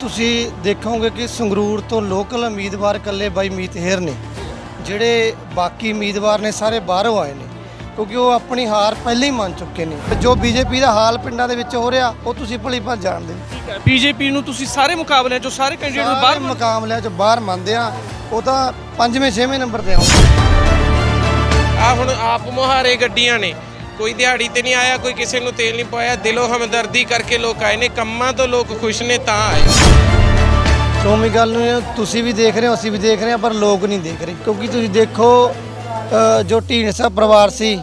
ਤੁਸੀਂ ਦੇਖੋਗੇ ਕਿ ਸੰਗਰੂਰ ਤੋਂ ਲੋਕਲ ਉਮੀਦਵਾਰ ਇਕੱਲੇ ਬਾਈ ਮੀਤ ਹੇਰ ਨੇ ਜਿਹੜੇ ਬਾਕੀ ਉਮੀਦਵਾਰ ਨੇ ਸਾਰੇ ਬਾਹਰੋਂ ਆਏ ਨੇ ਕਿਉਂਕਿ ਉਹ ਆਪਣੀ ਹਾਰ ਪਹਿਲਾਂ ਹੀ ਮੰਨ ਚੁੱਕੇ ਨੇ। ਤੇ ਜੋ ਬੀਜੇਪੀ ਦਾ ਹਾਲ ਪਿੰਡਾਂ ਦੇ ਵਿੱਚ ਹੋ ਰਿਹਾ ਉਹ ਤੁਸੀਂ ਭਲੀ ਭਾਂਤ ਜਾਣਦੇ ਹੋ। ਠੀਕ ਹੈ ਬੀਜੇਪੀ ਨੂੰ ਤੁਸੀਂ ਸਾਰੇ ਮੁਕਾਬਲਿਆਂ ਚੋਂ ਸਾਰੇ ਕੈਂਡੀਡੇਟ ਨੂੰ ਬਾਹਰ ਸਾਰੇ ਮੁਕਾਬਲਿਆਂ 'ਚ ਬਾਹਰ ਮੰਨਦੇ ਆ ਉਹ ਤਾਂ ਪੰਜਵੇਂ ਛੇਵੇਂ ਨੰਬਰ ਤੇ ਆਉਂਦੇ ਆ ਹੁਣ ਆਪ ਮੁਹਾਰੇ ਗੱਡੀਆਂ ਨੇ। ਕੋਈ ਦਿਹਾੜੀ ਤੇ ਨਹੀਂ ਆਇਆ, ਕੋਈ ਕਿਸੇ ਨੂੰ ਤੇਲ ਨਹੀਂ ਪਾਇਆ, ਦਿਲੋਂ ਹਮਦਰਦੀ ਕਰਕੇ ਲੋਕ ਆਏ ਨੇ, ਕੰਮਾਂ ਤੋਂ ਲੋਕ ਖੁਸ਼ ਨੇ, ਤਾਂ ਆਏ। ਸੋਮੀ ਗੱਲ ਨੂੰ ਤੁਸੀਂ ਵੀ ਦੇਖ ਰਹੇ ਹੋ, ਅਸੀਂ ਵੀ ਦੇਖ ਰਹੇ ਹਾਂ, ਪਰ ਲੋਕ ਨਹੀਂ ਦੇਖ ਰਹੇ। ਕਿਉਂਕਿ ਤੁਸੀਂ ਦੇਖੋ ਜੋ ਢੀਂਡਸਾ ਪਰਿਵਾਰ ਸੀ,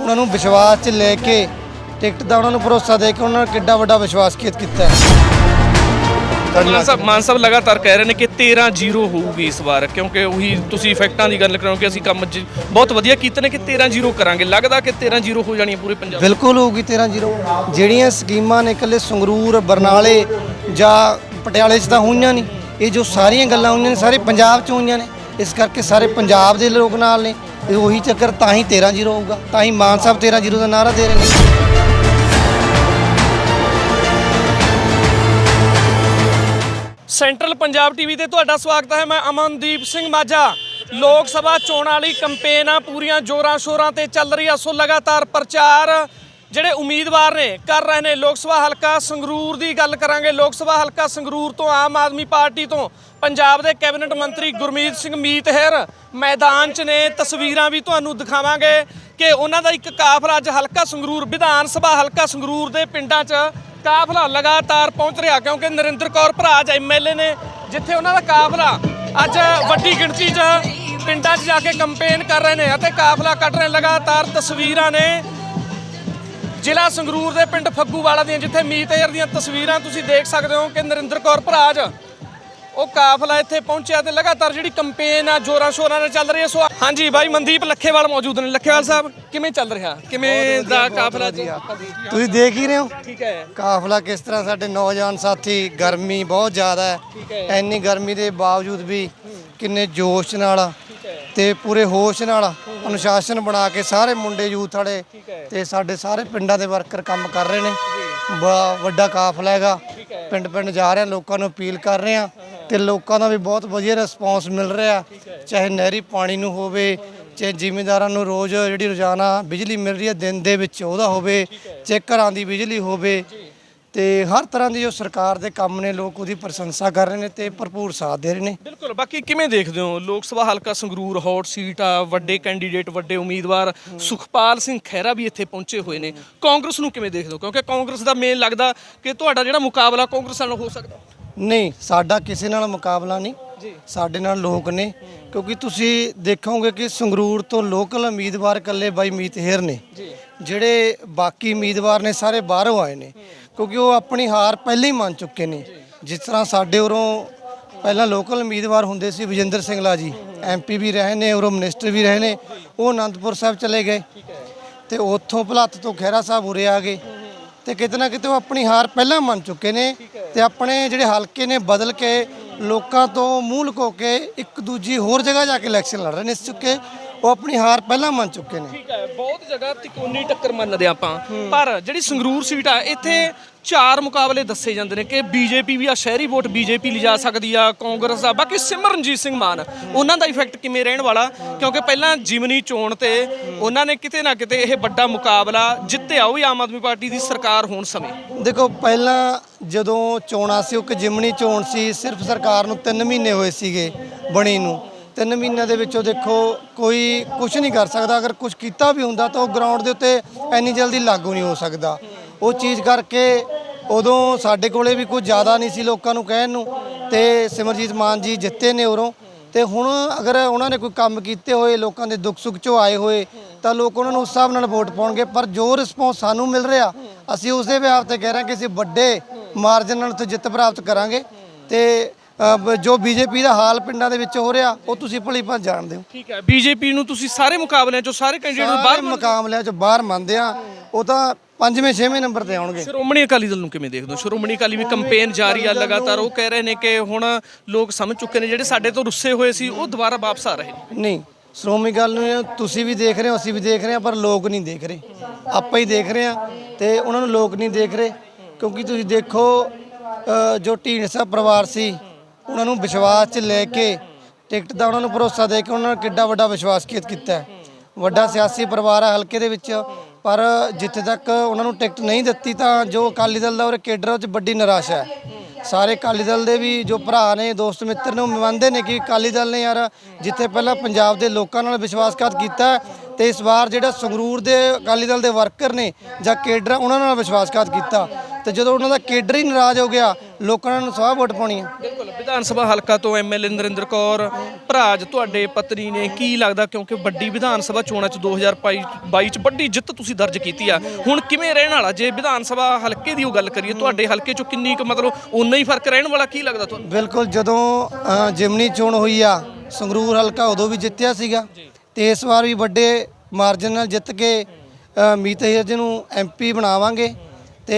ਉਹਨਾਂ ਨੂੰ ਵਿਸ਼ਵਾਸ 'ਚ ਲੈ ਕੇ ਟਿਕਟ ਦਾ ਉਹਨਾਂ ਨੂੰ ਭਰੋਸਾ ਦੇ ਕੇ ਉਹਨਾਂ ਨੇ ਕਿੱਡਾ ਵੱਡਾ ਵਿਸ਼ਵਾਸ ਕੀਤਾ ਹੈ। ਮਾਨ ਸਾਹਿਬ ਮਾਨ ਸਾਹਿਬ ਲਗਾਤਾਰ ਕਹਿ ਰਹੇ ਨੇ ਕਿ 13-0 ਹੋਊਗੀ ਇਸ ਵਾਰ ਕਿਉਂਕਿ ਉਹੀ ਤੁਸੀਂ ਇਫੈਕਟਾਂ ਦੀ ਗੱਲ ਕਰੋ ਕਿ ਅਸੀਂ ਕੰਮ ਬਹੁਤ ਵਧੀਆ ਕੀਤੇ ਨੇ ਕਿ 13-0 ਕਰਾਂਗੇ। ਲੱਗਦਾ ਕਿ 13-0 ਹੋ ਜਾਣੀ ਹੈ ਪੂਰੇ ਪੰਜਾਬ। ਬਿਲਕੁਲ ਹੋਊਗੀ 13-0 ਜਿਹੜੀਆਂ ਸਕੀਮਾਂ ਨੇ ਇਕੱਲੇ ਸੰਗਰੂਰ ਬਰਨਾਲੇ ਜਾਂ ਪਟਿਆਲੇ 'ਚ ਤਾਂ ਹੋਈਆਂ ਨਹੀਂ। ਇਹ ਜੋ ਸਾਰੀਆਂ ਗੱਲਾਂ ਹੋਈਆਂ ਨੇ ਸਾਰੇ ਪੰਜਾਬ 'ਚ ਹੋਈਆਂ ਨੇ। ਇਸ ਕਰਕੇ ਸਾਰੇ ਪੰਜਾਬ ਦੇ ਲੋਕ ਨਾਲ ਨੇ। ਇਹ ਉਹੀ ਚੱਕਰ ਤਾਂ ਹੀ 13-0 ਹੋਊਗਾ ਤਾਂ ਹੀ ਮਾਨ ਸਾਹਿਬ 13-0 ਦਾ ਨਾਰਾ ਦੇ ਰਹੇ ਨੇ। ਸੈਂਟਰਲ ਪੰਜਾਬ ਟੀਵੀ ਤੇ ਤੁਹਾਡਾ ਸਵਾਗਤ ਹੈ। ਮੈਂ ਅਮਨਦੀਪ ਸਿੰਘ ਮਾਝਾ। ਲੋਕ ਸਭਾ ਚੋਣਾਂ ਵਾਲੀ ਕੰਪੇਨ ਆ ਪੂਰੀਆਂ ਜੋਰਾਂ ਸ਼ੋਰਾਂ ਤੇ ਚੱਲ ਰਹੀ ਆ। ਸੋ ਲਗਾਤਾਰ ਪ੍ਰਚਾਰ ਜਿਹੜੇ ਉਮੀਦਵਾਰ ਨੇ ਕਰ ਰਹੇ ਨੇ। ਲੋਕ ਸਭਾ ਹਲਕਾ ਸੰਗਰੂਰ ਦੀ ਗੱਲ ਕਰਾਂਗੇ। ਲੋਕ ਸਭਾ ਹਲਕਾ ਸੰਗਰੂਰ ਤੋਂ ਆਮ ਆਦਮੀ ਪਾਰਟੀ ਤੋਂ ਪੰਜਾਬ ਦੇ ਕੈਬਨਿਟ ਮੰਤਰੀ ਗੁਰਮੀਤ ਸਿੰਘ ਮੀਤਹਿਰ ਮੈਦਾਨ 'ਚ ਨੇ। ਤਸਵੀਰਾਂ ਵੀ ਤੁਹਾਨੂੰ ਦਿਖਾਵਾਂਗੇ ਕਿ ਉਹਨਾਂ ਦਾ ਇੱਕ ਕਾਫਲਾ ਅੱਜ ਹਲਕਾ ਸੰਗਰੂਰ, ਵਿਧਾਨ ਸਭਾ ਹਲਕਾ ਸੰਗਰੂਰ ਦੇ ਪਿੰਡਾਂ 'ਚ ਕਾਫਲਾ ਲਗਾਤਾਰ ਪਹੁੰਚ ਰਿਹਾ ਕਿਉਂਕਿ ਨਰਿੰਦਰ ਕੌਰ ਭਰਾਜ ਐਮਐਲਏ ਨੇ, ਜਿੱਥੇ ਉਹਨਾਂ ਦਾ ਕਾਫਲਾ ਅੱਜ ਵੱਡੀ ਗਿਣਤੀ 'ਚ ਪਿੰਡਾਂ 'ਚ ਜਾ ਕੇ ਕੰਪੇਨ ਕਰ ਰਹੇ ਨੇ ਅਤੇ ਕਾਫਲਾ ਕੱਢ ਰਹੇ ਲਗਾਤਾਰ ਤਸਵੀਰਾਂ ਨੇ। ਜ਼ਿਲ੍ਹਾ ਸੰਗਰੂਰ ਦੇ ਪਿੰਡ ਫੱਗੂਵਾਲਾ ਦੀਆਂ ਜਿੱਥੇ ਮੀਤ ਏਅਰ ਦੀਆਂ ਤਸਵੀਰਾਂ ਤੁਸੀਂ ਦੇਖ ਸਕਦੇ ਹੋ ਕਿ ਨਰਿੰਦਰ ਕੌਰ ਭਰਾਜ ਉਹ ਕਾਫਲਾ ਇੱਥੇ ਪਹੁੰਚਿਆ ਤੇ ਲਗਾਤਾਰ ਜਿਹੜੀ ਕੰਪੇਨ ਆ ਜੋਰਾਂ ਸ਼ੋਰਾਂ ਨਾਲ ਚੱਲ ਰਹੀ ਹੈ। ਸੋ ਹਾਂਜੀ ਬਾਈ ਮਨਦੀਪ ਲੱਖੇਵਾਲ ਮੌਜੂਦ ਨੇ। ਲੱਖੇਵਾਲ ਸਾਹਿਬ ਕਿਵੇਂ ਚੱਲ ਰਿਹਾ? ਕਿਵੇਂ ਦਾ ਕਾਫਲਾ ਜੀ? ਤੁਸੀਂ ਦੇਖ ਹੀ ਰਹੇ ਹੋ? ਠੀਕ ਹੈ। ਕਾਫਲਾ ਕਿਸ ਤਰ੍ਹਾਂ ਸਾਡੇ ਨੌਜਵਾਨ ਸਾਥੀ ਗਰਮੀ ਬਹੁਤ ਜ਼ਿਆਦਾ ਹੈ। ਇੰਨੀ ਗਰਮੀ ਦੇ ਬਾਵਜੂਦ ਵੀ ਕਿੰਨੇ ਜੋਸ਼ ਨਾਲ ਤੇ ਪੂਰੇ ਹੋਸ਼ ਨਾਲ ਅਨੁਸ਼ਾਸਨ ਬਣਾ ਕੇ ਸਾਰੇ ਮੁੰਡੇ ਯੂਥ ਵਾਲੇ ਤੇ ਸਾਡੇ ਸਾਰੇ ਪਿੰਡਾਂ ਦੇ ਵਰਕਰ ਕੰਮ ਕਰ ਰਹੇ ਨੇ। ਵੱਡਾ ਕਾਫਲਾ ਹੈਗਾ। ਪਿੰਡ ਪਿੰਡ ਜਾ ਰਹੇ ਲੋਕਾਂ ਨੂੰ ਅਪੀਲ ਕਰ ਰਹੇ ਹਾਂ। ਤੇ ਲੋਕਾਂ ਦਾ ਵੀ ਬਹੁਤ ਵਧੀਆ ਰਿਸਪੌਂਸ ਮਿਲ ਰਿਹਾ। ਚਾਹੇ ਨਹਿਰੀ ਪਾਣੀ ਨੂੰ ਹੋਵੇ, ਚਾਹੇ ਜ਼ਿਮੀਂਦਾਰਾਂ ਨੂੰ ਰੋਜ਼ ਜਿਹੜੀ ਰੋਜ਼ਾਨਾ ਬਿਜਲੀ ਮਿਲ ਰਹੀ ਹੈ, ਦਿਨ ਦੇ ਵਿੱਚ ਉਹਦਾ ਹੋਵੇ, ਚਾਹੇ ਘਰਾਂ ਦੀ ਬਿਜਲੀ ਹੋਵੇ। ਤੇ ਹਰ ਤਰ੍ਹਾਂ ਦੀ ਜੋ ਸਰਕਾਰ ਦੇ ਕੰਮ ਨੇ, ਲੋਕ ਉਹਦੀ ਪ੍ਰਸ਼ੰਸਾ ਕਰ ਰਹੇ ਨੇ ਤੇ ਭਰਪੂਰ ਸਾਥ ਦੇ ਰਹੇ ਨੇ। ਬਿਲਕੁਲ, ਬਾਕੀ ਕਿਵੇਂ ਦੇਖਦੇ ਹੋ? ਲੋਕ ਸਭਾ ਹਲਕਾ ਸੰਗਰੂਰ, ਹੌਟ ਸੀਟ ਆ, ਵੱਡੇ ਕੈਂਡੀਡੇਟ ਵੱਡੇ ਉਮੀਦਵਾਰ, ਸੁਖਪਾਲ ਸਿੰਘ ਖਹਿਰਾ ਵੀ ਇੱਥੇ ਪਹੁੰਚੇ ਹੋਏ ਨੇ। ਕਾਂਗਰਸ ਨੂੰ ਕਿਵੇਂ ਦੇਖਦੇ ਹੋ? ਕਿਉਂਕਿ ਕਾਂਗਰਸ ਦਾ ਮੇਨ ਲੱਗਦਾ ਕਿ ਤੁਹਾਡਾ ਜਿਹੜਾ ਮੁਕਾਬਲਾ ਕਾਂਗਰਸ ਨਾਲ ਹੋ ਸਕਦਾ। ਨਹੀਂ ਸਾਡਾ ਕਿਸੇ ਨਾਲ ਮੁਕਾਬਲਾ ਨਹੀਂ। ਸਾਡੇ ਨਾਲ ਲੋਕ ਨੇ। ਕਿਉਂਕਿ ਤੁਸੀਂ ਦੇਖੋਗੇ ਕਿ ਸੰਗਰੂਰ ਤੋਂ ਲੋਕਲ ਉਮੀਦਵਾਰ ਇਕੱਲੇ ਬਾਈ ਮੀਤ ਹੇਰ ਨੇ। ਜਿਹੜੇ ਬਾਕੀ ਉਮੀਦਵਾਰ ਨੇ ਸਾਰੇ ਬਾਹਰੋਂ ਆਏ ਨੇ। ਕਿਉਂਕਿ ਉਹ ਆਪਣੀ ਹਾਰ ਪਹਿਲਾਂ ਹੀ ਮੰਨ ਚੁੱਕੇ ਨੇ। ਜਿਸ ਤਰ੍ਹਾਂ ਸਾਡੇ ਉਰੋਂ ਪਹਿਲਾਂ ਲੋਕਲ ਉਮੀਦਵਾਰ ਹੁੰਦੇ ਸੀ ਵਿਜੇਂਦਰ ਸਿੰਘਲਾ ਜੀ। ਐਮਪੀ ਵੀ ਰਹੇ ਨੇ ਉਰੋਂ ਮਿਨਿਸਟਰ ਵੀ ਰਹੇ ਨੇ। ਉਹ ਆਨੰਦਪੁਰ ਸਾਹਿਬ ਚਲੇ ਗਏ। ਤੇ ਉੱਥੋਂ ਭਲੱਤ ਤੋਂ ਖਹਿਰਾ ਸਾਹਿਬ ਉਰੇ ਆ ਗਏ। ਤੇ ਕਿਤੇ ਨਾ ਕਿਤੇ ਉਹ ਆਪਣੀ ਹਾਰ ਪਹਿਲਾਂ ਮੰਨ ਚੁੱਕੇ ਨੇ ਤੇ ਆਪਣੇ ਜਿਹੜੇ ਹਲਕੇ ਨੇ ਬਦਲ ਕੇ ਲੋਕਾਂ ਤੋਂ ਮੂੰਹ ਲੁਕੋ ਕੇ ਇੱਕ ਦੂਜੀ ਹੋਰ ਜਗ੍ਹਾ ਜਾ ਕੇ ਇਲੈਕਸ਼ਨ ਲੜ ਰਹੇ ਨੇ ਇਸ ਚੁੱਕੇ ਉਹ ਆਪਣੀ ਹਾਰ ਪਹਿਲਾਂ ਮੰਨ ਚੁੱਕੇ ਨੇ। ਠੀਕ ਹੈ ਬਹੁਤ ਜਗ੍ਹਾ ਤਿਕੋਨੀ ਟੱਕਰ ਮੰਨਦੇ ਆਪਾਂ। ਪਰ ਜਿਹੜੀ ਸੰਗਰੂਰ ਸੀਟ ਆ ਇੱਥੇ ਚਾਰ ਮੁਕਾਬਲੇ ਦੱਸੇ ਜਾਂਦੇ ਨੇ ਕਿ ਬੀਜੇਪੀ ਵੀ ਆ, ਸ਼ਹਿਰੀ ਵੋਟ ਬੀਜੇਪੀ ਲਿਜਾ ਸਕਦੀ ਆ, ਕਾਂਗਰਸ ਆ ਬਾਕੀ ਸਿਮਰਨਜੀਤ ਸਿੰਘ ਮਾਨ, ਉਹਨਾਂ ਦਾ ਇਫੈਕਟ ਕਿਵੇਂ ਰਹਿਣ ਵਾਲਾ? ਕਿਉਂਕਿ ਪਹਿਲਾਂ ਜਿਮਨੀ ਚੋਣ ਤੇ ਉਹਨਾਂ ਨੇ ਕਿਤੇ ਨਾ ਕਿਤੇ ਇਹ ਵੱਡਾ ਮੁਕਾਬਲਾ ਜਿੱਤਿਆ, ਉਹ ਵੀ ਆਮ ਆਦਮੀ ਪਾਰਟੀ ਦੀ ਸਰਕਾਰ ਹੋਣ ਸਮੇਂ। ਦੇਖੋ, ਪਹਿਲਾਂ ਜਦੋਂ ਚੋਣਾਂ ਸੀ, ਉਹ ਕਿ ਜਿਮਨੀ ਚੋਣ ਸੀ, ਸਿਰਫ ਸਰਕਾਰ ਨੂੰ 3 ਮਹੀਨੇ ਹੋਏ ਸੀਗੇ ਬਣੀ ਨੂੰ। ਤਿੰਨ ਮਹੀਨਿਆਂ ਦੇ ਵਿੱਚੋਂ ਦੇਖੋ, ਕੋਈ ਕੁਝ ਨਹੀਂ ਕਰ ਸਕਦਾ। ਅਗਰ ਕੁਝ ਕੀਤਾ ਵੀ ਹੁੰਦਾ ਤਾਂ ਉਹ ਗਰਾਊਂਡ ਦੇ ਉੱਤੇ ਇੰਨੀ ਜਲਦੀ ਲਾਗੂ ਨਹੀਂ ਹੋ ਸਕਦਾ। ਉਹ ਚੀਜ਼ ਕਰਕੇ ਉਦੋਂ ਸਾਡੇ ਕੋਲੇ ਵੀ ਕੁਝ ਜ਼ਿਆਦਾ ਨਹੀਂ ਸੀ ਲੋਕਾਂ ਨੂੰ ਕਹਿਣ ਨੂੰ ਤੇ ਸਿਮਰਜੀਤ ਮਾਨ ਜੀ ਜਿੱਤੇ ਨੇ ਉਰੋਂ। ਤੇ ਹੁਣ ਅਗਰ ਉਹਨਾਂ ਨੇ ਕੋਈ ਕੰਮ ਕੀਤੇ ਹੋਏ ਲੋਕਾਂ ਦੇ ਦੁੱਖ ਸੁੱਖ ਚੋਂ ਆਏ ਹੋਏ ਤਾਂ ਲੋਕ ਉਹਨਾਂ ਨੂੰ ਉਸ ਹਿਸਾਬ ਨਾਲ ਵੋਟ ਪਾਉਣਗੇ। ਪਰ ਜੋ ਰਿਸਪੌਂਸ ਸਾਨੂੰ ਮਿਲ ਰਿਹਾ ਅਸੀਂ ਉਸ ਦੇ ਵਿਆਹ ਤੇ ਕਹਿ ਰਹੇ ਕਿ ਅਸੀਂ ਵੱਡੇ ਮਾਰਜਨ ਨਾਲ ਉੱਥੇ ਜਿੱਤ ਪ੍ਰਾਪਤ ਕਰਾਂਗੇ। ਤੇ ਜੋ ਬੀਜੇਪੀ ਦਾ ਹਾਲ ਪਿੰਡਾਂ ਦੇ ਵਿੱਚ ਹੋ ਰਿਹਾ ਉਹ ਤੁਸੀਂ ਭਲੀ ਭਾਂਤ ਜਾਣਦੇ ਹੋ। ਠੀਕ ਹੈ ਬੀਜੇਪੀ ਨੂੰ ਤੁਸੀਂ ਸਾਰੇ ਮੁਕਾਬਲਿਆਂ ਚੋਂ ਸਾਰੇ ਕੈਂਡੀਡੇਟ ਨੂੰ ਬਾਹਰ ਮੁਕਾਬਲਿਆਂ 'ਚ ਬਾਹਰ ਮੰਨਦੇ ਆ ਉਹ ਤਾਂ ਪੰਜਵੇਂ ਛੇਵੇਂ ਨੰਬਰ ਤੇ ਆਉਣਗੇ। ਸ਼੍ਰੋਮਣੀ ਅਕਾਲੀ ਦਲ ਨੂੰ ਕਿਵੇਂ ਦੇਖਦੇ ਹੋ? ਸ਼੍ਰੋਮਣੀ ਅਕਾਲੀ ਵੀ ਕੰਪੇਨ ਜਾਰੀ ਆ ਲਗਾਤਾਰ ਉਹ ਕਹਿ ਰਹੇ ਨੇ ਕਿ ਹੁਣ ਲੋਕ ਸਮਝ ਚੁੱਕੇ ਨੇ ਜਿਹੜੇ ਸਾਡੇ ਤੋਂ ਰੁੱਸੇ ਹੋਏ ਸੀ ਉਹ ਦੁਬਾਰਾ ਵਾਪਸ ਆ ਰਹੇ ਨੇ। ਨਹੀਂ ਸ਼੍ਰੋਮਣੀ ਗੱਲ ਨੂੰ ਤੁਸੀਂ ਵੀ ਦੇਖ ਰਹੇ ਹੋ ਅਸੀਂ ਵੀ ਦੇਖ ਰਹੇ ਹਾਂ ਪਰ ਲੋਕ ਨਹੀਂ ਦੇਖ ਰਹੇ। ਆਪਾਂ ਹੀ ਦੇਖ ਰਹੇ ਹਾਂ ਤੇ ਉਹਨਾਂ ਨੂੰ ਲੋਕ ਨਹੀਂ ਦੇਖ ਰਹੇ ਕਿਉਂਕਿ ਤੁਸੀਂ ਦੇਖੋ ਅ, ਜੋ ਢੀਂਡਸਾ ਪਰਿਵਾਰ ਸੀ ਉਹਨਾਂ ਨੂੰ ਵਿਸ਼ਵਾਸ 'ਚ ਲੈ ਕੇ ਟਿਕਟ ਦਾ ਉਹਨਾਂ ਨੂੰ ਭਰੋਸਾ ਦੇ ਕੇ ਉਹਨਾਂ ਨੇ ਕਿੱਡਾ ਵੱਡਾ ਵਿਸ਼ਵਾਸ ਕੀਤਾ। ਹੈ। ਵੱਡਾ ਸਿਆਸੀ ਪਰਿਵਾਰ ਹੈ ਹਲਕੇ ਦੇ ਵਿੱਚ ਪਰ ਜਿੱਥੇ ਤੱਕ ਉਹਨਾਂ ਨੂੰ ਟਿਕਟ ਨਹੀਂ ਦਿੱਤੀ ਤਾਂ ਜੋ ਅਕਾਲੀ ਦਲ ਦਾ ਔਰ ਕੇਡਰ ਉਹ 'ਚ ਵੱਡੀ ਨਿਰਾਸ਼ਾ ਹੈ। ਸਾਰੇ ਅਕਾਲੀ ਦਲ ਦੇ ਵੀ ਜੋ ਭਰਾ ਨੇ, ਦੋਸਤ ਮਿੱਤਰ ਨੇ, ਉਹ ਮੰਨਦੇ ਨੇ ਕਿ ਅਕਾਲੀ ਦਲ ਨੇ ਯਾਰ ਜਿੱਥੇ ਪਹਿਲਾਂ ਪੰਜਾਬ ਦੇ ਲੋਕਾਂ ਨਾਲ ਵਿਸ਼ਵਾਸਘਾਤ ਕੀਤਾ ਤੇ ਇਸ ਵਾਰ ਜਿਹੜਾ ਸੰਗਰੂਰ ਦੇ ਅਕਾਲੀ ਦਲ ਦੇ ਵਰਕਰ ਨੇ ਜਾਂ ਕੇਡਰ ਉਹਨਾਂ ਨਾਲ ਵਿਸ਼ਵਾਸਘਾਤ ਕੀਤਾ। ਤੇ ਜਦੋਂ ਉਹਨਾਂ ਦਾ ਕੇਡਰ ਹੀ ਨਾਰਾਜ਼ ਹੋ ਗਿਆ ਲੋਕਾਂ ਨੇ ਸਵਾਹ ਵੋਟ ਪਾਉਣੀ ਹੈ। ਬਿਲਕੁਲ ਵਿਧਾਨ ਸਭਾ ਹਲਕਾ ਤੋਂ ਐਮਐਲਏ ਨਰਿੰਦਰ ਕੌਰ ਭਰਾਜ ਤੁਹਾਡੇ ਪਤਨੀ ਨੇ ਕੀ ਲੱਗਦਾ ਕਿਉਂਕਿ ਵੱਡੀ ਵਿਧਾਨ ਸਭਾ ਚੋਣਾਂ ਚ 2022 ਚ ਵੱਡੀ ਜਿੱਤ ਤੁਸੀਂ ਦਰਜ ਕੀਤੀ ਆ। ਹੁਣ ਕਿਵੇਂ ਰਹਿਣ ਵਾਲਾ ਜੇ ਵਿਧਾਨ ਸਭਾ ਹਲਕੇ ਦੀ ਉਹ ਗੱਲ ਕਰੀਏ ਤੁਹਾਡੇ ਹਲਕੇ ਚੋਂ ਕਿੰਨੀ ਕੁ ਮਤਲਬ ਉਨਾ ਹੀ ਫ਼ਰਕ ਰਹਿਣ ਵਾਲਾ ਕੀ ਲੱਗਦਾ ਤੁਹਾਨੂੰ? ਬਿਲਕੁਲ ਜਦੋਂ ਅ, ਜਿਮਨੀ ਚੋਣ ਹੋਈ ਆ ਸੰਗਰੂਰ ਹਲਕਾ ਉਦੋਂ ਵੀ ਜਿੱਤਿਆ ਸੀਗਾ। ਤੇ ਇਸ ਵਾਰ ਵੀ ਵੱਡੇ ਮਾਰਜਨ ਨਾਲ ਜਿੱਤ ਕੇ ਮੀਤ ਹੀਰ ਜੀ ਨੂੰ ਐਮਪੀ ਬਣਾਵਾਂਗੇ। ਤੇ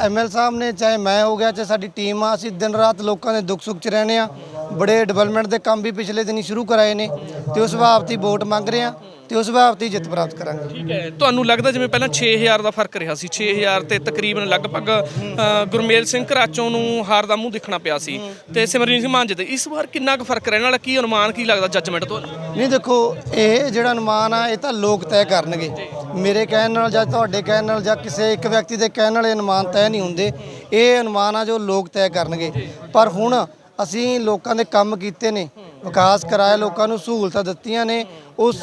ਐਮਐਲ ਸਾਹਿਬ ਨੇ, ਚਾਹੇ ਮੈਂ ਹੋ ਗਿਆ, ਚਾਹੇ ਸਾਡੀ ਟੀਮ ਆ, ਅਸੀਂ ਦਿਨ ਰਾਤ ਲੋਕਾਂ ਦੇ ਦੁੱਖ ਸੁੱਖ 'ਚ ਰਹਿੰਦੇ ਆ। ਬੜੇ ਡਿਵੈਲਪਮੈਂਟ ਦੇ ਕੰਮ ਵੀ ਪਿਛਲੇ ਦਿਨੀ ਸ਼ੁਰੂ ਕਰਾਏ ਨੇ ਤੇ ਉਸ ਬਾਬਤ ਹੀ ਵੋਟ ਮੰਗ ਰਹੇ ਆ। ਤੇ ਉਸ ਬਾਬਤ ਹੀ ਜਿੱਤ ਪ੍ਰਾਪਤ ਕਰਾਂਗੇ। ਠੀਕ ਹੈ। ਤੁਹਾਨੂੰ ਲੱਗਦਾ ਜਿਵੇਂ ਪਹਿਲਾਂ 6000 ਦਾ ਫ਼ਰਕ ਰਿਹਾ ਸੀ 6000 ਤੇ ਤਕਰੀਬਨ ਲਗਭਗ ਅ, ਗੁਰਮੇਲ ਸਿੰਘ ਘਰਾਚੋਂ ਨੂੰ ਹਾਰ ਦਾ ਮੂੰਹ ਦੇਖਣਾ ਪਿਆ ਸੀ ਤੇ ਸਿਮਰਜੀਤ ਸਿੰਘ ਮਾਨ ਤੇ ਇਸ ਵਾਰ ਕਿੰਨਾ ਕੁ ਫ਼ਰਕ ਰਹਿਣ ਵਾਲਾ ਕੀ ਅਨੁਮਾਨ ਕੀ ਲੱਗਦਾ ਜੱਜਮੈਂਟ ਤੁਹਾਨੂੰ? ਨਹੀਂ ਦੇਖੋ ਇਹ ਜਿਹੜਾ ਅਨੁਮਾਨ ਆ ਇਹ ਤਾਂ ਲੋਕ ਤੈਅ ਕਰਨਗੇ। ਮੇਰੇ ਕਹਿਣ ਨਾਲ ਜਾਂ ਤੁਹਾਡੇ ਕਹਿਣ ਨਾਲ ਜਾਂ ਕਿਸੇ ਇੱਕ ਵਿਅਕਤੀ ਦੇ ਕਹਿਣ ਨਾਲ ਇਹ ਅਨੁਮਾਨ ਤੈਅ ਨਹੀਂ ਹੁੰਦੇ। ਇਹ ਅਨੁਮਾਨ ਆ ਜੋ ਲੋਕ ਤੈਅ ਕਰਨਗੇ। ਪਰ ਹੁਣ ਅਸੀਂ ਲੋਕਾਂ ਦੇ ਕੰਮ ਕੀਤੇ ਨੇ। ਵਿਕਾਸ ਕਰਾਇਆ, ਲੋਕਾਂ ਨੂੰ ਸਹੂਲਤਾਂ ਦਿੱਤੀਆਂ ਨੇ। ਉਸ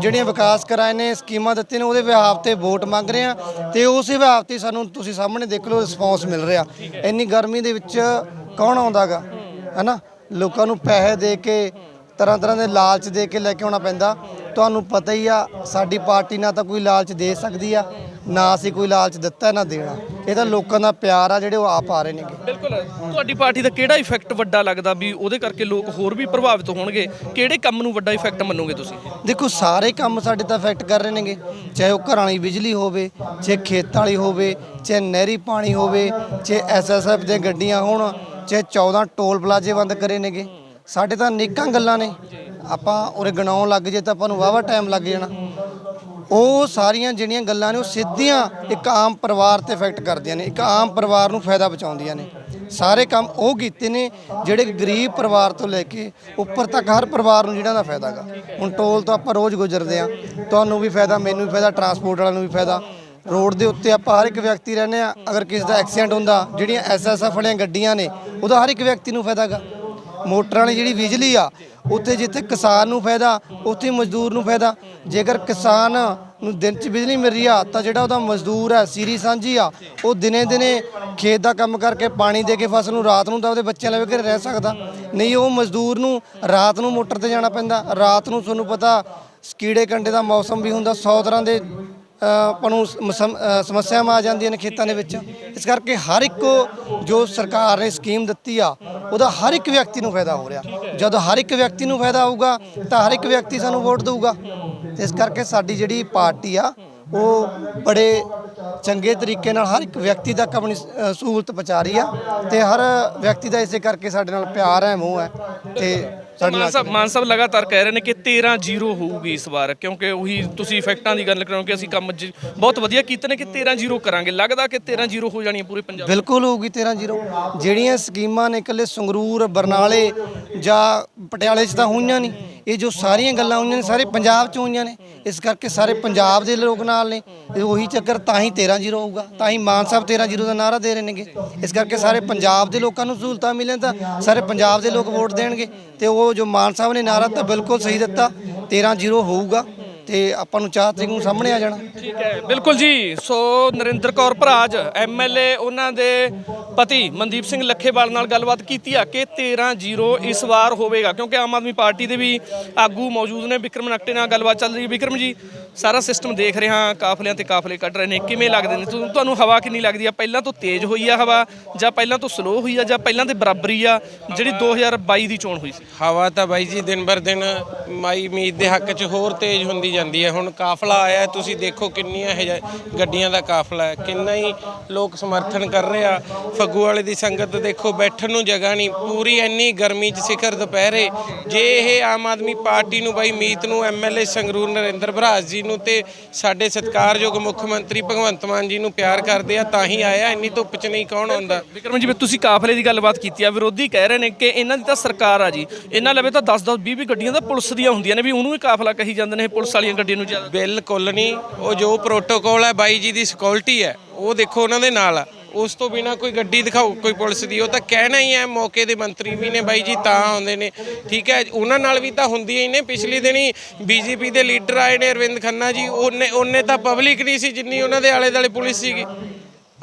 ਜਿਹੜੀਆਂ ਵਿਕਾਸ ਕਰਾਏ ਨੇ, ਸਕੀਮਾਂ ਦਿੱਤੀਆਂ ਨੇ, ਉਹਦੇ ਵਿਹਾਰ ਤੇ ਵੋਟ ਮੰਗ ਰਹੇ ਆ ਤੇ ਉਸੇ ਵਿਹਾਰ ਤੇ ਸਾਨੂੰ ਤੁਸੀਂ ਸਾਹਮਣੇ ਦੇਖ ਲਓ, ਰਿਸਪੌਂਸ ਮਿਲ ਰਿਹਾ। ਇੰਨੀ ਗਰਮੀ ਦੇ ਵਿੱਚ ਕੌਣ ਆਉਂਦਾਗਾ? ਹੈਨਾ? ਲੋਕਾਂ ਨੂੰ ਪੈਸੇ ਦੇ ਕੇ ਤਰ੍ਹਾਂ ਤਰ੍ਹਾਂ ਦੇ ਲਾਲਚ ਦੇ ਕੇ ਲੈ ਕੇ ਆਉਣਾ ਪੈਂਦਾ। ਤੁਹਾਨੂੰ ਪਤਾ ਹੀ ਆ, ਸਾਡੀ ਪਾਰਟੀ ਨਾ ਤਾਂ ਕੋਈ ਲਾਲਚ ਦੇ ਸਕਦੀ ਆ, ਨਾ ਅਸੀਂ ਕੋਈ ਲਾਲਚ ਦਿੱਤਾ, ਨਾ ਦੇਣਾ। ਇਹ ਤਾਂ ਲੋਕਾਂ ਦਾ ਪਿਆਰ ਆ, ਜਿਹੜੇ ਉਹ ਆਪ ਆ ਰਹੇ ਨੇਗੇ। ਤੁਹਾਡੀ ਪਾਰਟੀ ਦਾ ਕਿਹੜਾ ਇਫੈਕਟ ਵੱਡਾ ਲੱਗਦਾ ਵੀ ਉਹਦੇ ਕਰਕੇ ਲੋਕ ਹੋਰ ਵੀ ਪ੍ਰਭਾਵਿਤ ਹੋਣਗੇ? ਕਿਹੜੇ ਕੰਮ ਨੂੰ ਵੱਡਾ ਇਫੈਕਟ ਮੰਨੋਗੇ ਤੁਸੀਂ? ਦੇਖੋ, ਸਾਰੇ ਕੰਮ ਸਾਡੇ ਤਾਂ ਇਫੈਕਟ ਕਰ ਰਹੇ ਨੇਗੇ। ਚਾਹੇ ਉਹ ਘਰਾਂ ਵਾਲੀ ਬਿਜਲੀ ਹੋਵੇ, ਚਾਹੇ ਖੇਤਾਂ ਵਾਲੀ ਹੋਵੇ, ਚਾਹੇ ਨਹਿਰੀ ਪਾਣੀ ਹੋਵੇ, ਚਾਹੇ ਐਸਐਸਐਫ ਦੀਆਂ ਗੱਡੀਆਂ ਹੋਣ, ਚਾਹੇ 14 ਟੋਲ ਪਲਾਜ਼ੇ ਬੰਦ ਕਰੇ ਨੇਗੇ। ਸਾਡੇ ਤਾਂ ਅਨੇਕਾਂ ਗੱਲਾਂ ਨੇ। ਆਪਾਂ ਉਰੇ ਗਣਾਉਣ ਲੱਗ ਜੇ ਤਾਂ ਆਪਾਂ ਨੂੰ ਵਾਵਾ ਟਾਈਮ ਲੱਗ ਜਾਣਾ। ਉਹ ਸਾਰੀਆਂ ਜਿਹੜੀਆਂ ਗੱਲਾਂ ਨੇ, ਉਹ ਸਿੱਧੀਆਂ ਇੱਕ ਆਮ ਪਰਿਵਾਰ ਤੇ ਇਫੈਕਟ ਕਰਦੀਆਂ ਨੇ, ਇੱਕ ਆਮ ਪਰਿਵਾਰ ਨੂੰ ਫਾਇਦਾ ਪਹੁੰਚਾਉਂਦੀਆਂ ਨੇ। ਸਾਰੇ ਕੰਮ ਉਹ ਕੀਤੇ ਨੇ ਜਿਹੜੇ ਗਰੀਬ ਪਰਿਵਾਰ ਤੋਂ ਲੈ ਕੇ ਉੱਪਰ ਤੱਕ ਹਰ ਪਰਿਵਾਰ ਨੂੰ ਜਿਹੜਾ ਦਾ ਫਾਇਦਾ ਗਾ। ਹੁਣ ਟੋਲ ਤੋਂ ਆਪਾਂ ਰੋਜ਼ ਗੁਜ਼ਰਦੇ ਆ। ਤੁਹਾਨੂੰ ਵੀ ਫਾਇਦਾ, ਮੈਨੂੰ ਵੀ ਫਾਇਦਾ ਟਰਾਂਸਪੋਰਟ ਵਾਲਿਆਂ ਨੂੰ ਵੀ ਫਾਇਦਾ। ਰੋਡ ਦੇ ਉੱਤੇ ਆਪਾਂ ਹਰ ਇੱਕ ਵਿਅਕਤੀ ਰਹਿੰਦੇ ਆ। ਅਗਰ ਕਿਸੇ ਦਾ ਐਕਸੀਡੈਂਟ ਹੁੰਦਾ, ਜਿਹੜੀਆਂ ਐਸਐਸਐਫ ਵਾਲੀਆਂ ਗੱਡੀਆਂ ਨੇ, ਉਹਦਾ ਹਰ ਇੱਕ ਵਿਅਕਤੀ ਨੂੰ ਫਾਇਦਾ ਗਾ। ਮੋਟਰਾਂ ਵਾਲੀ ਜਿਹੜੀ ਬਿਜਲੀ ਆ, ਉੱਥੇ ਜਿੱਥੇ ਕਿਸਾਨ ਨੂੰ ਫਾਇਦਾ, ਉੱਥੇ ਮਜ਼ਦੂਰ ਨੂੰ ਫਾਇਦਾ। ਜੇਕਰ ਕਿਸਾਨ ਨੂੰ ਦਿਨ 'ਚ ਬਿਜਲੀ ਮਿਲ ਰਹੀ ਆ, ਤਾਂ ਜਿਹੜਾ ਉਹਦਾ ਮਜ਼ਦੂਰ ਹੈ, ਸੀਰੀ ਸਾਂਝੀ ਆ, ਉਹ ਦਿਨੇ ਦਿਨੇ ਖੇਤ ਦਾ ਕੰਮ ਕਰਕੇ ਪਾਣੀ ਦੇ ਕੇ ਫਸਲ ਨੂੰ ਰਾਤ ਨੂੰ ਤਾਂ ਉਹਦੇ ਬੱਚਿਆਂ ਲਵੇ ਘਰੇ ਰਹਿ ਸਕਦਾ। ਨਹੀਂ, ਉਹ ਮਜ਼ਦੂਰ ਨੂੰ ਰਾਤ ਨੂੰ ਮੋਟਰ ਤੇ ਜਾਣਾ ਪੈਂਦਾ। ਰਾਤ ਨੂੰ ਤੁਹਾਨੂੰ ਪਤਾ ਕੀੜੇ ਕੰਡੇ ਦਾ ਮੌਸਮ ਵੀ ਹੁੰਦਾ 100 ਤਰ੍ਹਾਂ ਦੇ ਆਪਾਂ ਨੂੰ ਸਮਸਮ- ਅ, ਸਮੱਸਿਆਵਾਂ ਆ ਜਾਂਦੀਆਂ ਨੇ ਖੇਤਾਂ ਦੇ ਵਿੱਚ। ਇਸ ਕਰਕੇ ਹਰ ਇੱਕ ਜੋ ਸਰਕਾਰ ਨੇ ਸਕੀਮ ਦਿੱਤੀ ਆ ਉਹਦਾ ਹਰ ਇੱਕ ਵਿਅਕਤੀ ਨੂੰ ਫਾਇਦਾ ਹੋ ਰਿਹਾ। ਜਦੋਂ ਹਰ ਇੱਕ ਵਿਅਕਤੀ ਨੂੰ ਫਾਇਦਾ ਹੋਊਗਾ ਤਾਂ ਹਰ ਇੱਕ ਵਿਅਕਤੀ ਸਾਨੂੰ ਵੋਟ ਦੇਊਗਾ। ਤੇ ਇਸ ਕਰਕੇ ਸਾਡੀ ਜਿਹੜੀ ਪਾਰਟੀ ਆ ਉਹ ਬੜੇ ਚੰਗੇ ਤਰੀਕੇ ਨਾਲ ਹਰ ਇੱਕ ਵਿਅਕਤੀ ਤੱਕ ਆਪਣੀ ਸਹੂਲਤ ਪਹੁੰਚਾ ਰਹੀ ਆ ਤੇ ਹਰ ਵਿਅਕਤੀ ਦਾ ਇਸੇ ਕਰਕੇ ਸਾਡੇ ਨਾਲ ਪਿਆਰ ਹੈ ਮੋਹ ਹੈ ਤੇ ਸਾਡੇ ਮਾਨ ਨਾਲ ਸਾਹਿਬ ਮਾਨ ਸਾਹਿਬ ਲਗਾਤਾਰ ਕਹਿ ਰਹੇ ਨੇ ਕਿ 13-0 ਹੋਊਗੀ ਇਸ ਵਾਰ ਕਿਉਂਕਿ ਉਹੀ ਤੁਸੀਂ ਇਫੈਕਟਾਂ ਦੀ ਗੱਲ ਕਰੋ ਕਿ ਅਸੀਂ ਕੰਮ ਜ- ਬਹੁਤ ਵਧੀਆ ਕੀਤੇ ਨੇ ਕਿ 13-0 ਕਰਾਂਗੇ। ਲੱਗਦਾ ਕਿ 13-0 ਹੋ ਜਾਣੀ ਹੈ ਪੂਰੇ ਪੰਜਾਬ ਬਿਲਕੁਲ ਹੋਊਗੀ 13 ਜ਼ੀਰੋ। ਜਿਹੜੀਆਂ ਸਕੀਮਾਂ ਨੇ ਇਕੱਲੇ ਸੰਗਰੂਰ ਬਰਨਾਲੇ ਜਾਂ ਪਟਿਆਲੇ 'ਚ ਤਾਂ ਹੋਈਆਂ ਨਹੀਂ। ਇਹ ਜੋ ਸਾਰੀਆਂ ਗੱਲਾਂ ਹੋਈਆਂ ਨੇ ਸਾਰੇ ਪੰਜਾਬ 'ਚ ਹੋਈਆਂ ਨੇ। ਇਸ ਕਰਕੇ ਸਾਰੇ ਪੰਜਾਬ ਦੇ ਲੋਕ ਨਾਲ ਨੇ। ਇਹ ਉਹੀ ਚੱਕਰ ਤਾਂ ਹੀ 13 ਜ਼ੀਰੋ ਹੋਊਗਾ, ਤਾਂ ਹੀ ਮਾਨ ਸਾਹਿਬ 13 ਜ਼ੀਰੋ ਦਾ ਨਾਰਾ ਦੇ ਰਹੇ ਨੇਗੇ। ਇਸ ਕਰਕੇ ਸਾਰੇ ਪੰਜਾਬ ਦੇ ਲੋਕਾਂ ਨੂੰ ਸਹੂਲਤਾਂ ਮਿਲਣ ਤਾਂ ਸਾਰੇ ਪੰਜਾਬ ਦੇ ਲੋਕ ਵੋਟ ਦੇਣਗੇ। ਤੇ ਉਹ ਜੋ ਮਾਨ ਸਾਹਿਬ ਨੇ ਨਾਰਾ ਤਾਂ ਬਿਲਕੁਲ ਸਹੀ ਦਿੱਤਾ 13 ਜ਼ੀਰੋ ਹੋਊਗਾ, ਤੇ ਆਪਾਂ ਨੂੰ 4 ਤਰੀਕ ਨੂੰ ਸਾਹਮਣੇ ਆ ਜਾਣਾ। ਠੀਕ ਹੈ, ਬਿਲਕੁਲ ਜੀ। ਸੋ ਨਰਿੰਦਰ ਕੌਰ ਭਰਾਜ ਐਮਐਲਏ ਉਹਨਾਂ ਦੇ ਪਤੀ ਮਨਦੀਪ ਸਿੰਘ ਲੱਖੇਵਾਲ ਨਾਲ ਗੱਲਬਾਤ ਕੀਤੀ ਆ ਕਿ 13-0 ਇਸ ਵਾਰ ਹੋਵੇਗਾ, ਕਿਉਂਕਿ ਆਮ ਆਦਮੀ ਪਾਰਟੀ ਦੇ ਵੀ ਆਗੂ ਮੌਜੂਦ ਨੇ, ਵਿਕਰਮ ਨਕਟੇ ਨਾਲ ਗੱਲਬਾਤ ਚੱਲ ਰਹੀ ਹੈ। ਵਿਕਰਮ ਜੀ ਸਾਰਾ ਸਿਸਟਮ ਦੇਖ ਰਹੇ ਹਾਂ ਕਾਫਲਿਆਂ ਤੇ ਕਾਫਲੇ ਕੱਢ ਰਹੇ ਨੇ ਕਿਵੇਂ ਲੱਗਦੇ ਨੇ? ਤੁਹਾਨੂੰ- ਤੁਹਾਨੂੰ ਹਵਾ ਕਿੰਨੀ ਲੱਗਦੀ ਆ? ਪਹਿਲਾਂ ਤੋਂ ਤੇਜ਼ ਹੋਈ ਆ ਹਵਾ ਜਾਂ ਪਹਿਲਾਂ ਤੋਂ ਸਲੋ ਹੋਈ ਆ ਜਾਂ ਪਹਿਲਾਂ ਤੇ ਬਰਾਬਰੀ ਆ ਜਿਹੜੀ 2022 ਦੀ ਚੋਣ ਹੋਈ ਸੀ? ਹਵਾ ਤਾਂ ਬਾਈ ਜੀ ਦਿਨ ਬਰ ਦਿਨ ਮਾਈ ਉਮੀਦ ਦੇ ਹੱਕ 'ਚ ਹੋਰ ਤੇਜ਼ ਹੁੰਦੀ ਜਾਂਦੀ ਹੈ ਹੁਣ ਕਾਫਲਾ ਆਇਆ ਹੈ, ਤੁਸੀਂ ਦੇਖੋ ਕਿੰਨੀਆਂ ਇਹ ਜਿਹਾ- ਗੱਡੀਆਂ ਦਾ ਕਾਫਲਾ ਹੈ। ਕਿੰਨਾ ਹੀ ਲੋਕ ਸਮਰਥਨ ਕਰ ਰਹੇ ਆ। ਫੱਗੂ ਵਾਲੇ ਦੀ ਸੰਗਤ ਦੇਖੋ ਬੈਠਣ ਨੂੰ ਜਗ੍ਹਾ ਨਹੀਂ। ਪੂਰੀ ਇੰਨੀ ਗਰਮੀ 'ਚ ਸਿਖਰ ਦੁਪਹਿਰੇ। ਜੇ ਇਹ ਆਮ ਆਦਮੀ ਪਾਰਟੀ ਨੂੰ ਬਾਈ ਮੀਤ ਨੂੰ ਐਮਐਲਏ ਸੰਗਰੂਰ ਨਰਿੰਦਰ ਭਰਾਜ ਜੀ ਨੂੰ ਤੇ ਸਾਡੇ ਸਤਿਕਾਰਯੋਗ ਮੁੱਖ ਮੰਤਰੀ ਭਗਵੰਤ ਮਾਨ ਜੀ ਨੂੰ ਪਿਆਰ ਕਰਦੇ ਆ ਤਾਂ ਹੀ ਆਇਆ ਇੰਨੀ ਧੁੱਪ 'ਚ ਨਹੀਂ ਕੌਣ ਆਉਂਦਾ। ਵਿਕਰਮ ਜੀ ਤੁਸੀਂ ਕਾਫਲੇ ਦੀ ਗੱਲਬਾਤ ਕੀਤੀ ਆ ਵਿਰੋਧੀ ਕਹਿ ਰਹੇ ਨੇ ਕਿ ਇਹਨਾਂ ਦੀ ਤਾਂ ਸਰਕਾਰ ਆ ਜੀ। ਇਹਨਾਂ ਲਵੇ ਤਾਂ 10-10 20-20 ਗੱਡੀਆਂ ਤਾਂ ਪੁਲਿਸ ਦੀਆਂ ਹੁੰਦੀਆਂ ਨੇ ਵੀ ਉਹਨੂੰ ਹੀ ਕਾਫਲਾ ਕਹੀ ਜਾਂਦੇ ਨੇ ਇਹ ਪੁਲਿਸ ਵਾਲੀਆਂ ਗੱਡੀਆਂ ਨੂੰ ਜ਼ਿਆਦਾ। ਬਿਲਕੁਲ ਨਹੀਂ ਉਹ ਜੋ ਪ੍ਰੋਟੋਕੋਲ ਹੈ ਬਾਈ ਜੀ ਦੀ ਸਿਕਿਉਰਿਟੀ ਹੈ ਉਹ ਦੇਖੋ ਉਹਨਾਂ ਦੇ ਨਾਲ ਆ। ਉਸ ਤੋਂ ਬਿਨਾ ਕੋਈ ਗੱਡੀ ਦਿਖਾਓ, ਕੋਈ ਪੁਲਿਸ ਦੀ, ਉਹ ਤਾਂ ਕਹਿਣਾ ਹੀ ਹੈ, ਮੌਕੇ ਦੇ ਮੰਤਰੀ ਵੀ ਨੇ ਬਾਈ ਜੀ, ਤਾਂ ਆਉਂਦੇ ਨੇ। ਠੀਕ ਹੈ, ਉਹਨਾਂ ਨਾਲ ਵੀ ਤਾਂ ਹੁੰਦੀਆਂ ਹੀ ਨੇ। ਪਿਛਲੀ ਦਿਨੀ ਬੀਜੇਪੀ ਦੇ ਲੀਡਰ ਆਏ ਨੇ, ਅਰਵਿੰਦ ਖੰਨਾ ਜੀ, ਉਹਨੇ ਉਹਨੇ ਤਾਂ ਪਬਲਿਕ ਨਹੀਂ ਸੀ ਜਿੰਨੀ ਉਹਨਾਂ ਦੇ ਆਲੇ ਦੁਆਲੇ ਪੁਲਿਸ ਸੀਗੀ।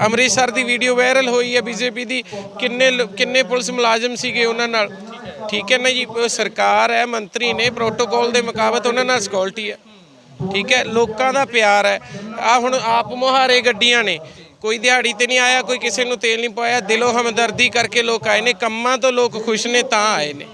ਅੰਮ੍ਰਿਤਸਰ ਦੀ ਵੀਡੀਓ ਵਾਇਰਲ ਹੋਈ ਹੈ ਬੀਜੇਪੀ ਦੀ। ਕਿੰਨੇ ਲੋ- ਕਿੰਨੇ ਪੁਲਿਸ ਮੁਲਾਜ਼ਮ ਸੀਗੇ ਉਹਨਾਂ ਨਾਲ? ਠੀਕ ਹੈ ਨਾ ਜੀ ਸਰਕਾਰ ਹੈ, ਮੰਤਰੀ ਨੇ ਪ੍ਰੋਟੋਕੋਲ ਦੇ ਮੁਕਾਬਤ ਉਹਨਾਂ ਨਾਲ ਸਿਕਿਉਰਿਟੀ ਹੈ। ਠੀਕ ਹੈ, ਲੋਕਾਂ ਦਾ ਪਿਆਰ ਹੈ। ਆ ਹੁਣ ਆਪ ਮੁਹਾਰੇ ਗੱਡੀਆਂ ਨੇ। ਕੋਈ ਦਿਹਾੜੀ ਤੇ ਨਹੀਂ ਆਇਆ, ਕੋਈ ਕਿਸੇ ਨੂੰ ਤੇਲ ਨਹੀਂ ਪਾਇਆ, ਦਿਲੋਂ ਹਮਦਰਦੀ ਕਰਕੇ ਲੋਕ ਆਏ ਨੇ, ਕੰਮਾਂ ਤੋਂ ਲੋਕ ਖੁਸ਼ ਨੇ, ਤਾਂ ਆਏ ਨੇ।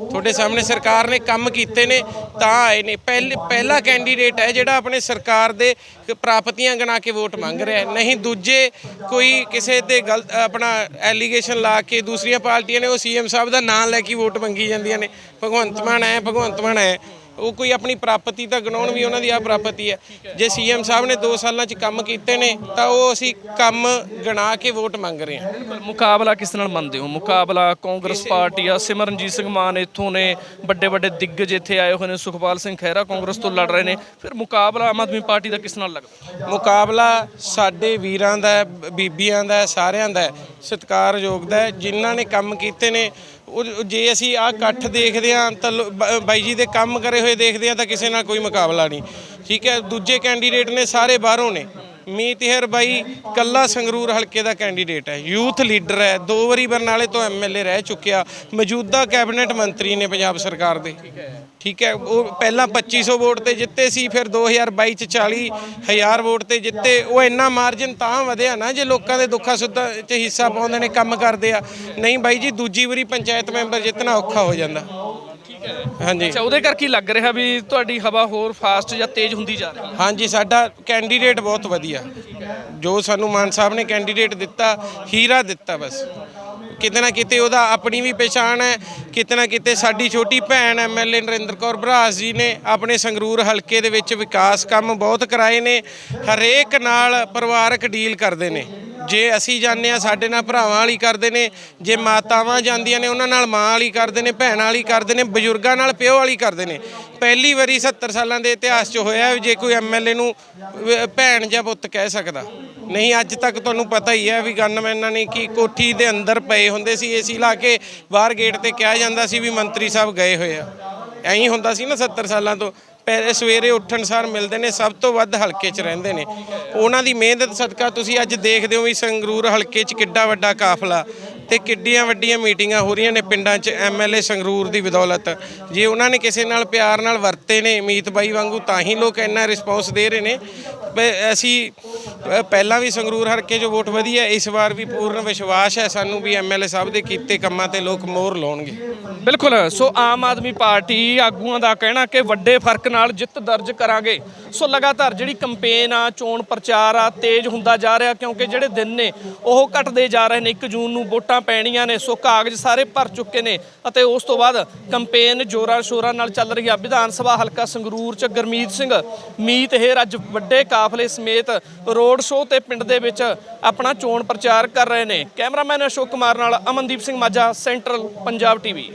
ਤੁਹਾਡੇ ਸਾਹਮਣੇ ਸਰਕਾਰ ਨੇ ਕੰਮ ਕੀਤੇ ਨੇ, ਤਾਂ ਆਏ ਨੇ। ਪਹਿਲੇ, ਪਹਿਲਾ ਕੈਂਡੀਡੇਟ ਹੈ ਜਿਹੜਾ ਆਪਣੇ ਸਰਕਾਰ ਦੇ ਪ੍ਰਾਪਤੀਆਂ ਗਿਣਾ ਕੇ ਵੋਟ ਮੰਗ ਰਿਹਾ ਨਹੀਂ ਦੂਜੇ ਕੋਈ ਕਿਸੇ ਤੇ ਗਲਤ, ਆਪਣਾ ਐਲੀਗੇਸ਼ਨ ਲਾ ਕੇ ਦੂਸਰੀਆਂ ਪਾਰਟੀਆਂ ਨੇ ਉਹ ਸੀਐਮ ਸਾਹਿਬ ਦਾ ਨਾਂ ਲੈ ਕੇ ਵੋਟ ਮੰਗੀ ਜਾਂਦੀਆਂ ਨੇ। ਭਗਵੰਤ ਮਾਨ ਹੈ ਭਗਵੰਤ ਮਾਨ ਹੈ ਉਹ ਕੋਈ ਆਪਣੀ ਪ੍ਰਾਪਤੀ ਤਾਂ ਗਣਾਉਣ ਵੀ ਉਹਨਾਂ ਦੀ ਆ ਪ੍ਰਾਪਤੀ ਹੈ। ਜੇ ਸੀਐਮ ਸਾਹਿਬ ਨੇ 2 ਸਾਲਾਂ 'ਚ ਕੰਮ ਕੀਤੇ ਨੇ ਤਾਂ ਉਹ ਅਸੀਂ ਕੰਮ ਗਣਾ ਕੇ ਵੋਟ ਮੰਗ ਰਹੇ ਹਾਂ। ਮੁਕਾਬਲਾ ਕਿਸ ਨਾਲ ਮੰਨਦੇ ਹੋ? ਮੁਕਾਬਲਾ ਕਾਂਗਰਸ ਪਾਰਟੀ ਆ ਸਿਮਰਨਜੀਤ ਸਿੰਘ ਮਾਨ ਇੱਥੋਂ ਨੇ ਵੱਡੇ ਵੱਡੇ ਦਿੱਗਜ ਇੱਥੇ ਆਏ ਹੋਏ ਨੇ ਸੁਖਪਾਲ ਸਿੰਘ ਖਹਿਰਾ ਕਾਂਗਰਸ ਤੋਂ ਲੜ ਰਹੇ ਨੇ। ਫਿਰ ਮੁਕਾਬਲਾ ਆਮ ਆਦਮੀ ਪਾਰਟੀ ਦਾ ਕਿਸ ਨਾਲ ਲੱਗਦਾ? ਮੁਕਾਬਲਾ ਸਾਡੇ ਵੀਰਾਂ ਦਾ ਬੀਬੀਆਂ ਦਾ ਸਾਰਿਆਂ ਦਾ ਸਤਿਕਾਰਯੋਗ ਦਾ ਜਿਨ੍ਹਾਂ ਨੇ ਕੰਮ ਕੀਤੇ ਨੇ ਉਹ ਜੇ ਅਸੀਂ ਆਹ ਇਕੱਠ ਦੇਖਦੇ ਹਾਂ ਤਾਂ ਲੋ- ਬ- ਬਾਈ ਜੀ ਦੇ ਕੰਮ ਕਰੇ ਹੋਏ ਦੇਖਦੇ ਹਾਂ ਤਾਂ ਕਿਸੇ ਨਾਲ ਕੋਈ ਮੁਕਾਬਲਾ ਨਹੀਂ। ਠੀਕ ਹੈ, ਦੂਜੇ ਕੈਂਡੀਡੇਟ ਨੇ ਸਾਰੇ ਬਾਹਰੋਂ ਨੇ। ਮੀਤਹਰ ਬਾਈ ਕੱਲਾ ਸੰਗਰੂਰ ਹਲਕੇ ਦਾ ਕੈਂਡੀਡੇਟ ਹੈ। ਯੂਥ ਲੀਡਰ ਹੈ। ਦੋ ਵਾਰੀ ਬਰਨਾਲੇ ਤੋਂ ਐਮਐਲਏ ਰਹਿ ਚੁੱਕਿਆ। ਮੌਜੂਦਾ ਕੈਬਨਿਟ ਮੰਤਰੀ ਨੇ ਪੰਜਾਬ ਸਰਕਾਰ ਦੇ। ਠੀਕ ਹੈ ਉਹ ਪਹਿਲਾਂ 2500 ਵੋਟ ਤੇ ਜਿੱਤੇ ਸੀ ਫਿਰ 2022 ਚ 40000 ਵੋਟ ਤੇ ਜਿੱਤੇ। ਉਹ ਇੰਨਾ ਮਾਰਜਨ ਤਾਂ ਵਧਿਆ ਨਾ ਜੇ ਲੋਕਾਂ ਦੇ ਦੁੱਖਾਂ ਸੁੱਧਾਂ 'ਚ ਹਿੱਸਾ ਪਾਉਂਦੇ ਨੇ ਕੰਮ ਕਰਦੇ ਆ। ਨਹੀਂ ਬਾਈ ਜੀ ਦੂਜੀ ਵਾਰੀ ਪੰਚਾਇਤ ਮੈਂਬਰ ਜਿੱਤਣਾ ਔਖਾ ਹੋ ਜਾਂਦਾ। ਹਾਂਜੀ। ਅੱਛਾ ਉਹਦੇ ਕਰਕੇ ਲੱਗ ਰਿਹਾ ਵੀ ਤੁਹਾਡੀ ਹਵਾ ਹੋਰ ਫਾਸਟ ਜਾਂ ਤੇਜ਼ ਹੁੰਦੀ ਜਾ ਰਹੀ ਹੈ। ਹਾਂਜੀ ਸਾਡਾ ਕੈਂਡੀਡੇਟ ਬਹੁਤ ਵਧੀਆ। ਜੋ ਸਾਨੂੰ ਮਾਨ ਸਾਹਿਬ ਨੇ ਕੈਂਡੀਡੇਟ ਦਿੱਤਾ ਹੀਰਾ ਦਿੱਤਾ ਬਸ। ਕਿਤੇ ਨਾ ਕਿਤੇ ਉਹਦਾ ਆਪਣੀ ਵੀ ਪਛਾਣ ਹੈ, ਕਿਤੇ ਨਾ ਕਿਤੇ ਸਾਡੀ ਛੋਟੀ ਭੈਣ ਐਮਐਲਏ ਨਰਿੰਦਰ ਕੌਰ ਭਰਾਸ ਜੀ ਨੇ ਆਪਣੇ ਸੰਗਰੂਰ ਹਲਕੇ ਦੇ ਵਿੱਚ ਵਿਕਾਸ ਕੰਮ ਬਹੁਤ ਕਰਾਏ ਨੇ, ਹਰੇਕ ਨਾਲ ਪਰਿਵਾਰਕ ਡੀਲ ਕਰਦੇ ਨੇ। ਜੇ ਅਸੀਂ ਜਾਂਦੇ ਆ ਸਾਡੇ ਨਾਲ ਭਰਾਵਾਂ ਵਾਲੀ ਕਰਦੇ ਨੇ, ਜੇ ਮਾਤਾਵਾਂ ਜਾਂਦੀਆਂ ਨੇ, ਉਹਨਾਂ ਨਾਲ ਮਾਂ ਵਾਲੀ ਕਰਦੇ ਨੇ, ਭੈਣਾਂ ਵਾਲੀ ਕਰਦੇ ਨੇ, ਬਜ਼ੁਰਗਾਂ ਨਾਲ ਪਿਓ ਵਾਲੀ ਕਰਦੇ ਨੇ। ਪਹਿਲੀ ਵਾਰੀ 70 ਸਾਲਾਂ ਦੇ ਇਤਿਹਾਸ 'ਚ ਹੋਇਆ ਜੇ ਕੋਈ ਐਮਐਲਏ ਨੂੰ ਭੈਣ ਜਾਂ ਪੁੱਤ ਕਹਿ ਸਕਦਾ। ਨਹੀਂ, ਅੱਜ ਤੱਕ ਤੁਹਾਨੂੰ ਪਤਾ ਹੀ ਹੈ ਵੀ ਗਨਮੈਨਾਂ ਨੇ ਕੀ ਕੋਠੀ ਦੇ ਅੰਦਰ ਪਏ ਹੁੰਦੇ ਸੀ, ਏਸੀ ਲਾ ਕੇ ਬਾਹਰ ਗੇਟ ਤੇ ਕਿਹਾ ਜਾਂਦਾ ਸੀ ਵੀ ਮੰਤਰੀ ਸਾਹਿਬ ਗਏ ਹੋਏ ਆ। ਐਂ ਹੁੰਦਾ ਸੀ ਨਾ 70 ਸਾਲਾਂ ਤੋਂ। ਪਹਿਲੇ ਸਵੇਰੇ ਉੱਠਣ ਸਾਰ ਮਿਲਦੇ ਨੇ, ਸਭ ਤੋਂ ਵੱਧ ਹਲਕੇ 'ਚ ਰਹਿੰਦੇ ਨੇ। ਉਹਨਾਂ ਦੀ ਮਿਹਨਤ ਸਦਕਾ ਤੁਸੀਂ ਅੱਜ ਦੇਖਦੇ ਹੋ ਵੀ ਸੰਗਰੂਰ ਹਲਕੇ 'ਚ ਕਿੱਡਾ ਵੱਡਾ ਕਾਫਲਾ ਤੇ ਕਿੱਡੀਆਂ ਵੱਡੀਆਂ ਮੀਟਿੰਗਾਂ ਹੋ ਰਹੀਆਂ ਨੇ ਪਿੰਡਾਂ 'ਚ ਐਮਐਲਏ ਸੰਗਰੂਰ ਦੀ ਬਦੌਲਤ। ਜੇ ਉਹਨਾਂ ਨੇ ਕਿਸੇ ਨਾਲ ਪਿਆਰ ਨਾਲ ਵਰਤੇ ਨੇ ਮੀਤ ਬਾਈ ਵਾਂਗੂ, ਤਾਂ ਹੀ ਲੋਕ ਇੰਨਾ ਰਿਸਪੌਂਸ ਦੇ ਰਹੇ ਨੇ। ਅਸੀਂ ਪਹਿਲਾਂ ਵੀ ਸੰਗਰੂਰ ਹਲਕੇ 'ਚ ਵੋਟ ਵਧੀ ਹੈ, ਇਸ ਵਾਰ ਵੀ ਪੂਰਨ ਵਿਸ਼ਵਾਸ ਹੈ ਸਾਨੂੰ ਵੀ ਐਮਐਲਏ ਸਾਹਿਬ ਦੇ ਕੀਤੇ ਕੰਮਾਂ ਤੇ ਲੋਕ ਮੋਹਰ ਲਾਉਣਗੇ। ਬਿਲਕੁਲ, ਸੋ ਆਮ ਆਦਮੀ ਪਾਰਟੀ ਆਗੂਆਂ ਦਾ ਕਹਿਣਾ ਕਿ ਵੱਡੇ ਫ਼ਰਕ ਨਾਲ ਜਿੱਤ ਦਰਜ ਕਰਾਂਗੇ। ਸੋ ਲਗਾਤਾਰ ਜਿਹੜੀ ਕੰਪੇਨ ਆ, ਚੋਣ ਪ੍ਰਚਾਰ ਆ, ਤੇਜ਼ ਹੁੰਦਾ ਜਾ ਰਿਹਾ ਕਿਉਂਕਿ ਜਿਹੜੇ ਦਿਨ ਨੇ, ਉਹ ਘਟਦੇ ਜਾ ਰਹੇ ਨੇ। 1 ਜੂਨ ਨੂੰ ਵੋਟਾਂ ਪੈਣੀਆਂ ਨੇ, ਸੋ ਕਾਗਜ਼ ਸਾਰੇ ਭਰ ਚੁੱਕੇ ਨੇ ਅਤੇ ਉਸ ਤੋਂ ਬਾਅਦ ਕੰਪੇਨ ਜੋਰਾਂ ਸ਼ੋਰਾਂ ਨਾਲ ਚੱਲ ਰਹੀ ਆ। ਵਿਧਾਨ ਸਭਾ ਹਲਕਾ ਸੰਗਰੂਰ ਚ ਗਰਮੀਤ ਸਿੰਘ ਮੀਤ ਹੇਰ ਅੱਜ ਵੱਡੇ ਕਾ ਕਾਫਲੇ ਸਮੇਤ ਰੋਡ ਸ਼ੋਅ ਤੇ ਪਿੰਡ ਦੇ ਵਿੱਚ ਆਪਣਾ ਚੋਣ ਪ੍ਰਚਾਰ ਕਰ ਰਹੇ ਨੇ। ਕੈਮਰਾਮੈਨ ਅਸ਼ੋਕ ਕੁਮਾਰ ਨਾਲ ਅਮਨਦੀਪ ਸਿੰਘ ਮਾਝਾ, ਸੈਂਟਰਲ ਪੰਜਾਬ ਟੀਵੀ।